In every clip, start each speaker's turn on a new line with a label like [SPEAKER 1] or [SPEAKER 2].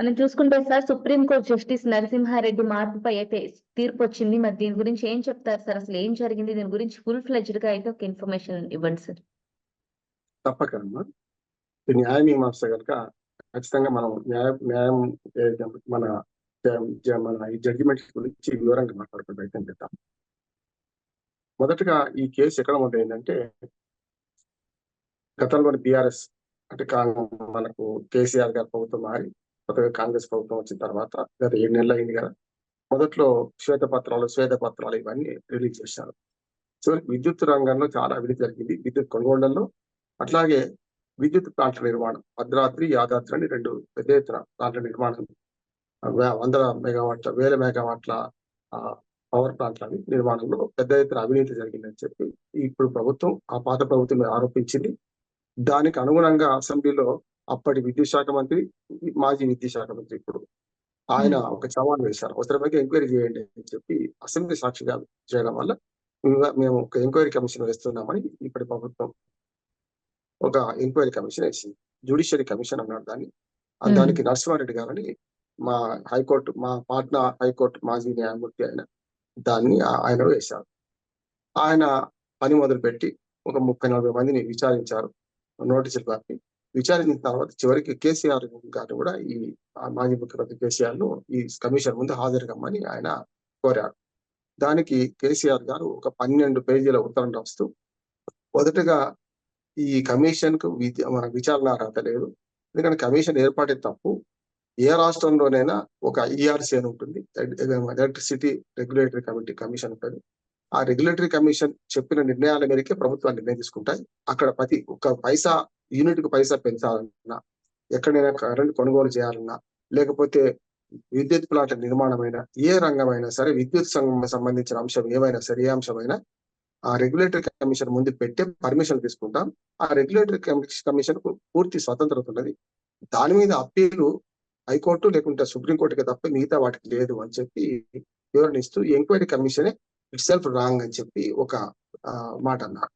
[SPEAKER 1] మనం చూసుకుంటే sir supreme court justice Narasimha Reddy మార్పుపై అయితే తీర్పు వచ్చింది మరి దీని గురించి ఏం చెప్తారు సార్? అసలు ఏం జరిగింది? దీని గురించి ఫుల్ ఫ్లెజ్డ్గా అయితే ఒక ఇన్ఫర్మేషన్ ఇవ్వండి సార్.
[SPEAKER 2] తప్పకమ్మా న్యాయమీమాంస న్యాయ కనుక ఖచ్చితంగా మనం న్యాయ న్యాయం మన మన ఈ జడ్జిమెంట్ గురించి వివరంగా మాట్లాడుకునే ప్రయత్నం చేద్దాం. మొదటగా ఈ కేసు ఎక్కడ మొదలైందంటే గతంలోని బీఆర్ఎస్ అంటే మనకు కేసీఆర్ గారి ప్రభుత్వం మారి కొత్తగా కాంగ్రెస్ ప్రభుత్వం వచ్చిన తర్వాత గత ఏడు నెలలు అయింది కదా మొదట్లో శ్వేతపత్రాలు శ్వేతపత్రాలు ఇవన్నీ రిలీజ్ చేశారు. సో విద్యుత్ రంగంలో చాలా అభివృద్ధి జరిగింది. విద్యుత్ కొనుగోళ్ళలో అట్లాగే విద్యుత్ ప్లాంట్ల నిర్మాణం భద్రాద్రి యాదాద్రి అని రెండు పెద్ద ఎత్తున ప్లాంట్ల నిర్మాణం వందల మెగావాట్ల వేల మెగావాట్ల ఆ, పవర్ ప్లాంట్ల నిర్మాణంలో పెద్ద ఎత్తున అవినీతి జరిగిందని చెప్పి ఇప్పుడు ప్రభుత్వం ఆ పాత ప్రభుత్వం ఆరోపించింది. దానికి అనుగుణంగా అసెంబ్లీలో అప్పటి విద్యుత్ శాఖ మంత్రి మాజీ విద్యుత్ శాఖ మంత్రి ఇప్పుడు. ఆయన ఒక సవాల్ వేశారు. అవసరమైతే ఎంక్వైరీ చేయండి అని చెప్పి అసెంబ్లీ సాక్షిగా చేయడం వల్ల మేము- ఒక ఎంక్వైరీ కమిషన్ వేస్తున్నామని ఇప్పటి ప్రభుత్వం ఒక ఎంక్వైరీ కమిషన్ వేసింది. జ్యుడిషియరీ కమిషన్ అన్నాడు దాన్ని. దానికి నరసింహారెడ్డి గారని మా హైకోర్టు మా పాట్నా హైకోర్టు మాజీ న్యాయమూర్తి ఆయన దాన్ని ఆయన వేశారు. ఆయన పని మొదలుపెట్టి ఒక ముప్పై నలభై మందిని విచారించారు. నోటీసులు పంపి విచారించిన తర్వాత చివరికి కేసీఆర్ గారు కూడా ఈ మాజీ ముఖ్యమంత్రి కేసీఆర్ను ఈ కమిషన్ ముందు హాజరుకమ్మని ఆయన కోరారు. దానికి కేసీఆర్ గారు ఒక పన్నెండు పేజీల ఉత్తరం రాస్తూ మొదటగా ఈ కమిషన్కు మన విచారణ అర్హత లేదు. ఎందుకంటే కమిషన్ ఏర్పాటే తప్పు ఏ రాష్ట్రంలోనైనా ఒక ఈఆర్సీ అని ఉంటుంది. ఎలక్ట్రిసిటీ రెగ్యులేటరీ కమిటీ కమిషన్ ఉంటుంది. ఆ రెగ్యులేటరీ కమిషన్ చెప్పిన నిర్ణయాల మేరకే ప్రభుత్వాలు నిర్ణయం తీసుకుంటాయి. అక్కడ ప్రతి ఒక్క పైసా యూనిట్కు పైసా పెంచాలన్నా ఎక్కడైనా కరెంట్ కొనుగోలు చేయాలన్నా లేకపోతే విద్యుత్ ప్లాంట్ నిర్మాణమైన ఏ రంగమైనా సరే విద్యుత్ సంఘం సంబంధించిన అంశం ఏమైనా సరే ఏ అంశమైనా ఆ రెగ్యులేటరీ కమిషన్ ముందు పెట్టే పర్మిషన్ తీసుకుంటాం. ఆ రెగ్యులేటరీ కమిషన్కు పూర్తి స్వతంత్రత ఉన్నది. దాని మీద అప్పీలు హైకోర్టు లేకుంటే సుప్రీంకోర్టుకి తప్ప మిగతా వాటికి లేదు అని చెప్పి వివరణ ఇస్తూ ఎంక్వైరీ కమిషనే ఇట్ సెల్ఫ్ రాంగ్ అని చెప్పి ఒక మాట అన్నారు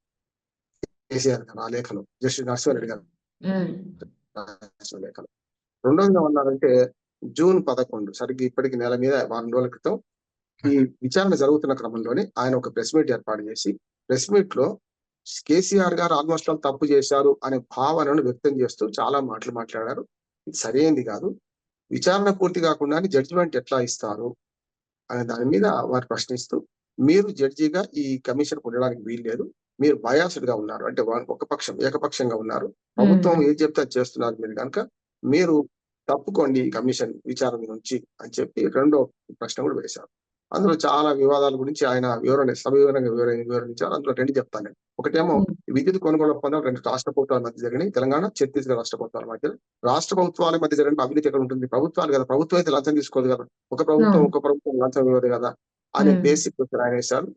[SPEAKER 2] కేసీఆర్ గారు ఆ లేఖలో జస్టిస్ నరసింహారెడ్డి గారు. రాసిన లేఖలో. ఏమన్నారంటే జూన్ పదకొండు సరిగ్గా ఇప్పటికి నెల మీద వారం రోజుల క్రితం ఈ విచారణ జరుగుతున్న క్రమంలోనే ఆయన ఒక ప్రెస్ మీట్ ఏర్పాటు చేసి ప్రెస్ మీట్లో కేసీఆర్ గారు ఆల్మోస్ట్ ఆల్ తప్పు చేశారు అనే భావనను వ్యక్తం చేస్తూ చాలా మాటలు మాట్లాడారు. ఇది సరైనది కాదు. విచారణ పూర్తి కాకుండా జడ్జిమెంట్ ఎట్లా ఇస్తారు? అనే దాని మీద వారు ప్రశ్నిస్తూ మీరు జడ్జిగా ఈ కమిషన్ ఉండడానికి వీల్లేదు. మీరు బయాస్డ్గా ఉన్నారు. అంటే ఒక పక్షం ఏకపక్షంగా ఉన్నారు. ప్రభుత్వం ఏం చెప్తే అది చేస్తున్నారు మీరు కనుక మీరు తప్పుకోండి ఈ కమిషన్ విచారణ నుంచి అని చెప్పి రెండో ప్రశ్న కూడా వేశారు. అందులో చాలా వివాదాల గురించి ఆయన వివరణ సవివరంగా వివరణ వివరించారు. అందులో రెండు చెప్తాను నేను. ఒకటేమో. విద్యుత్ కొనుగోలు ఒప్పందాలు రెండు రాష్ట్ర ప్రభుత్వాల మధ్య జరిగినాయి. తెలంగాణ ఛత్తీస్గఢ్ రాష్ట్ర ప్రభుత్వాల మధ్య. రాష్ట్ర ప్రభుత్వాల మధ్య జరిగిన అవినీతి ఎక్కడ ఉంటుంది? ప్రభుత్వాలు కదా. ప్రభుత్వం అయితే లంచం తీసుకోదు కదా. ఒక ప్రభుత్వం. ఒక ప్రభుత్వం లంచం ఇవ్వదు కదా. అనే. బేసిక్ వేశారు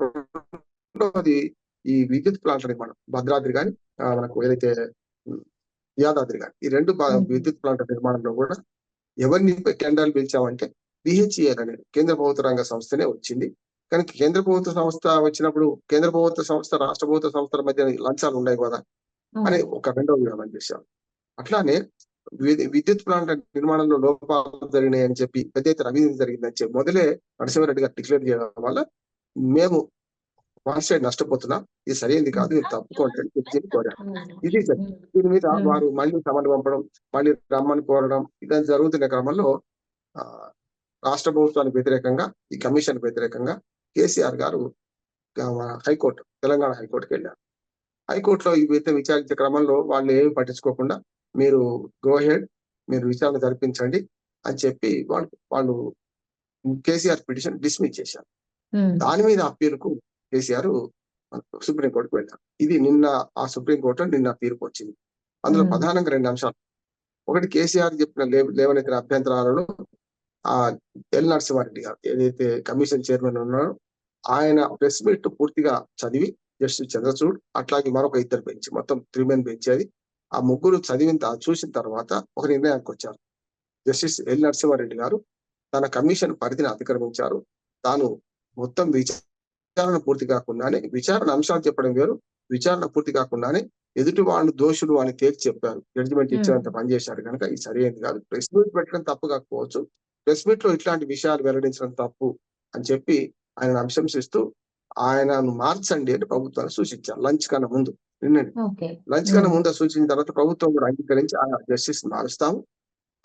[SPEAKER 2] రెండోది ఈ విద్యుత్ ప్లాంట్ల నిర్మాణం భద్రాద్రి కానీ మనకు ఏదైతే యాదాద్రి కానీ ఈ రెండు. విద్యుత్ ప్లాంట్ల నిర్మాణంలో కూడా ఎవరిని టెండర్లు పిలిచామంటే బిహెచ్ఈఎల్ అనే కేంద్ర ప్రభుత్వ రంగ సంస్థనే వచ్చింది కానీ కేంద్ర ప్రభుత్వ సంస్థ వచ్చినప్పుడు కేంద్ర ప్రభుత్వ సంస్థ రాష్ట్ర ప్రభుత్వ సంస్థల మధ్య లంచాలు ఉన్నాయి కదా అని ఒక రెండో విధానం చేశారు అట్లానే విద్యుత్ ప్లాంట్ నిర్మాణంలో లోపాలు జరిగినాయి అని చెప్పి పెద్ద ఎత్తున అవినీతి జరిగిందని చెప్పి మొదలే నరసింహారెడ్డి గారు డిక్లేర్ చేయడం వల్ల మేము వన్ సైడ్ నష్టపోతున్నాం ఇది సరైనది కాదు ఇది తప్పుకోండి చెప్పి కోరారు ఇది. దీని మీద. వారు మళ్ళీ సమన్లు పంపడం మళ్ళీ రమ్మని కోరడం ఇదంతా జరుగుతున్న క్రమంలో ఆ, రాష్ట్ర ప్రభుత్వానికి వ్యతిరేకంగా ఈ కమిషన్ వ్యతిరేకంగా కేసీఆర్ గారు హైకోర్టు తెలంగాణ హైకోర్టుకి వెళ్ళారు హైకోర్టులో ఈ విధంగా విచారించే క్రమంలో వాళ్ళు ఏమి పట్టించుకోకుండా మీరు గో హెడ్ మీరు విచారణ జరిపించండి అని చెప్పి వాళ్ళు వాళ్ళు కేసీఆర్ పిటిషన్ డిస్మిస్ చేశారు.
[SPEAKER 1] ఉమ్,
[SPEAKER 2] దాని మీద అప్పీలుకు కేసీఆర్ సుప్రీంకోర్టుకు వెళ్ళారు. ఇది నిన్న ఆ సుప్రీంకోర్టులో నిన్న తీర్పు వచ్చింది. అందులో
[SPEAKER 1] Hmm.
[SPEAKER 2] ప్రధానంగా రెండు అంశాలు. ఒకటి కేసీఆర్ చెప్పిన లేవ లేవనెత్తిన అభ్యంతరాలలో ఆ ఎల్ నరసింహారెడ్డి గారు ఏదైతే కమిషన్ చైర్మన్ ఉన్నారో ఆయన ప్రెస్ మీట్ పూర్తిగా చదివి జస్టిస్ చంద్రచూడ్ అట్లాగే మరొక ఇద్దరు బెంచ్ మొత్తం త్రీ మెన్ బెంచ్ అది. ఆ ముగ్గురు చదివిన చూసిన తర్వాత ఒక నిర్ణయానికి వచ్చారు. జస్టిస్ ఎల్ నరసింహారెడ్డి గారు తన కమిషన్ పరిధిని అతిక్రమించారు. తాను మొత్తం విచారణ పూర్తి కాకుండానే విచారణ అంశాలు చెప్పడం వేరు విచారణ పూర్తి కాకుండానే ఎదుటి వాళ్ళు దోషులు అని తేల్చి చెప్పారు. జడ్జిమెంట్. ఇచ్చేంత పనిచేశారు కనుక ఇది సరైనది కాదు. ప్రెస్ మీట్ పెట్టడం తప్పు కాకపోవచ్చు. ప్రెస్ మీట్లో ఇట్లాంటి విషయాలు వెల్లడించడం తప్పు అని చెప్పి ఆయన అంశంసిస్తూ ఆయనను మార్చండి అని ప్రభుత్వాన్ని సూచించారు. లంచ్ కన్నా ముందు.
[SPEAKER 1] ఓకే
[SPEAKER 2] లంచ్ కన్నా. ముందు సూచించిన తర్వాత ప్రభుత్వం కూడా అంగీకరించి ఆ జస్టిస్ మారుస్తాము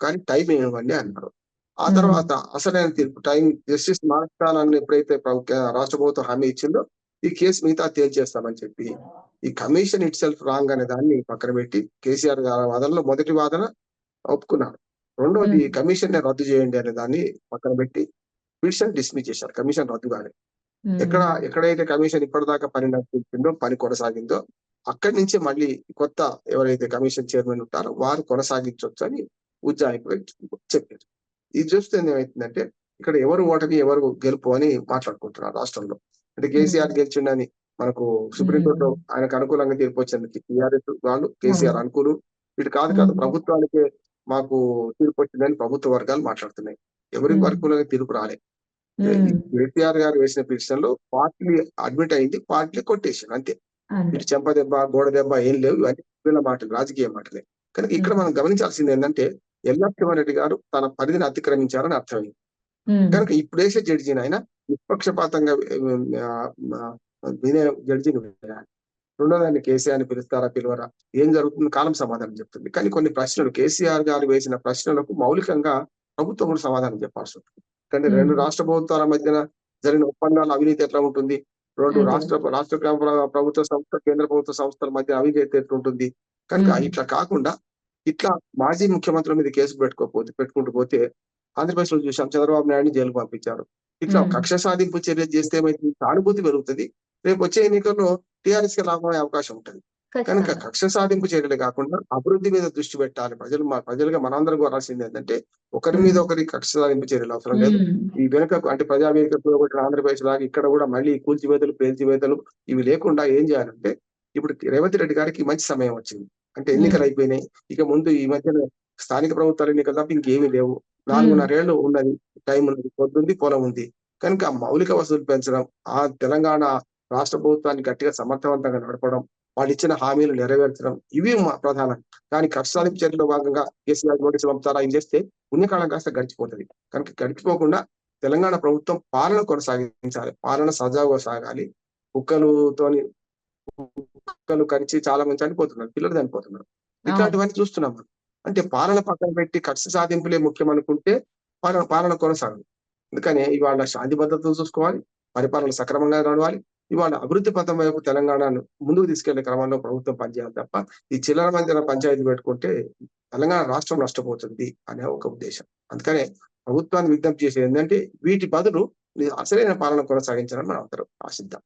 [SPEAKER 2] కానీ టైం ఇవ్వండి అన్నారు ఆ. తర్వాత అసలైన తీర్పు టైం జస్టిస్ మారుస్తానని ఎప్పుడైతే రాష్ట్ర ప్రభుత్వం హామీ ఇచ్చిందో ఈ కేసు మిగతా తేల్చేస్తామని చెప్పి ఈ కమిషన్ ఇట్ సెల్ఫ్ రాంగ్ అనే దాన్ని పక్కన పెట్టి కేసీఆర్ గారి వాదనలో మొదటి వాదన ఒప్పుకున్నారు రెండోది. కమిషన్ని రద్దు చేయండి అనే దాన్ని పక్కన పెట్టి పిటిషన్ డిస్మిస్ చేశారు కమిషన్ రద్దు కానీ. ఎక్కడ ఎక్కడైతే కమిషన్ ఇప్పటిదాకా పని నడిపించిందో పని కొనసాగిందో అక్కడి నుంచి మళ్ళీ కొత్త ఎవరైతే కమిషన్ చైర్మన్ ఉంటారో వారు కొనసాగించవచ్చు అని ఉజ్జాయింపు చెప్పారు ఇది చూస్తే ఏమైతుందంటే ఇక్కడ ఎవరు ఓటమి ఎవరు గెలుపు అని మాట్లాడుకుంటున్నారు రాష్ట్రంలో అంటే కేసీఆర్ గెలిచిండని మనకు సుప్రీంకోర్టు ఆయనకు అనుకూలంగా తీర్పు వచ్చింది టీఆర్ఎస్ వాళ్ళు కేసీఆర్. అనుకూలు ఇటు కాదు కాదు. ప్రభుత్వానికే మాకు తీర్పు వచ్చిందని ప్రభుత్వ వర్గాలు మాట్లాడుతున్నాయి ఎవరికి. అనుకూలంగా తీర్పు రాలే. కేటీఆర్ గారు వేసిన పిటిషన్లో పార్టీ అడ్మిట్ అయింది పార్టీ కొట్టేసారు అంతే ఇటు చెంప దెబ్బ గోడ దెబ్బ ఏం లేవు. ఇవన్నీ వీళ్ళ మాటలు రాజకీయ మాటలే. కనుక ఇక్కడ మనం గమనించాల్సింది ఏంటంటే ఎల్లా రెడ్డి గారు తన పరిధిని అతిక్రమించారని అర్థమైంది. కనుక ఇప్పుడు వేసే జడ్జిని ఆయన నిష్పక్షపాతంగా వినే జడ్జిని వేయాలి రెండోది ఆయన కేసీఆర్ని పిలుస్తారా పిలవరా? ఏం జరుగుతుంది కాలం సమాధానం చెప్తుంది. కానీ కొన్ని ప్రశ్నలు కేసీఆర్ గారు వేసిన ప్రశ్నలకు మౌలికంగా ప్రభుత్వం కూడా సమాధానం చెప్పాల్సి ఉంటుంది కానీ. రెండు రాష్ట్ర ప్రభుత్వాల మధ్యన జరిగిన ఒప్పందాల అవినీతి ఎట్లా ఉంటుంది? రెండు. రాష్ట్ర రాష్ట్ర ప్ర- ప్రభుత్వ సంస్థ కేంద్ర ప్రభుత్వ సంస్థల మధ్య అవినీతి ఎట్లా ఉంటుంది కనుక. ఇట్లా కాకుండా ఇట్లా మాజీ ముఖ్యమంత్రుల మీద కేసు పెట్టుకోకపోతే పెట్టుకుంటూ పోతే ఆంధ్రప్రదేశ్లో చూసాం చంద్రబాబు నాయుడిని జైలుకు పంపించారు ఇట్లా. కక్ష సాధింపు చర్య చేస్తే ఏమైతుంది సానుభూతి పెరుగుతుంది రేపు వచ్చే ఎన్నికల్లో టిఆర్ఎస్కి లాభం అయ్యే అవకాశం ఉంటుంది కనుక. కక్ష సాధింపు చర్యలే కాకుండా అభివృద్ధి మీద దృష్టి పెట్టాలి. ప్రజలు మా ప్రజలుగా మనందరం కోరాల్సింది ఏంటంటే ఒకరి మీద. ఒకరి కక్ష సాధింపు చర్యలు అవసరం లేదు. ఈ వెనుక అంటే ప్రజావేదిక కూడగొట్టిన ఆంధ్రప్రదేశ్ లాగా ఇక్కడ కూడా మళ్ళీ కూల్చివేతలు పేల్చివేతలు ఇవి లేకుండా ఏం చేయాలంటే ఇప్పుడు రేవంత్ రెడ్డి గారికి మంచి సమయం వచ్చింది. అంటే ఎన్నికలు అయిపోయినాయి. ఇక ముందు ఈ మధ్యన స్థానిక ప్రభుత్వాల ఎన్నికలు తప్ప ఇంకేమీ లేవు. నాలుగున్నరేళ్ళు ఉన్నది టైం ఉన్నది పొద్దుంది పొలం ఉంది. కనుక మౌలిక వసతులు పెంచడం ఆ తెలంగాణ రాష్ట్ర ప్రభుత్వాన్ని గట్టిగా సమర్థవంతంగా నడపడం వాళ్ళు ఇచ్చిన హామీలు నెరవేర్చడం ఇవి మా ప్రధానం. కానీ కక్ష సాధింపు చర్యలో భాగంగా కేసీఆర్ నోటీసు పంపుతారా? ఇది చేస్తే పుణ్యకాలం కాస్త గడిచిపోతుంది. కనుక గడిచిపోకుండా తెలంగాణ ప్రభుత్వం పాలన కొనసాగించాలి. పాలన సజావుగా సాగాలి. కుక్కలుతోని కుక్కలు కరిచి చాలా మంది చనిపోతున్నారు. పిల్లలు చనిపోతున్నారు. ఇట్లాంటివన్నీ చూస్తున్నాం మనం. అంటే పాలన పక్కన పెట్టి కక్ష సాధింపులే ముఖ్యం అనుకుంటే పాలన పాలన కొనసాగదు. అందుకనే ఇవాళ శాంతి భద్రతలు చూసుకోవాలి. పరిపాలన సక్రమంగా నడవాలి. ఇవాళ అభివృద్ధి పథం వైపు తెలంగాణను ముందుకు తీసుకెళ్ళే క్రమంలో ప్రభుత్వం పనిచేయాలి తప్ప ఈ చిల్లర మధ్యన పంచాయతీ పెట్టుకుంటే తెలంగాణ రాష్ట్రం నష్టపోతుంది అనే ఒక ఉద్దేశం. అందుకనే ప్రభుత్వాన్ని విజ్ఞప్తి చేసేది ఏంటంటే వీటి బదులు అసలైన పాలన కొనసాగించాలని మనం అందరం ఆశిద్దాం.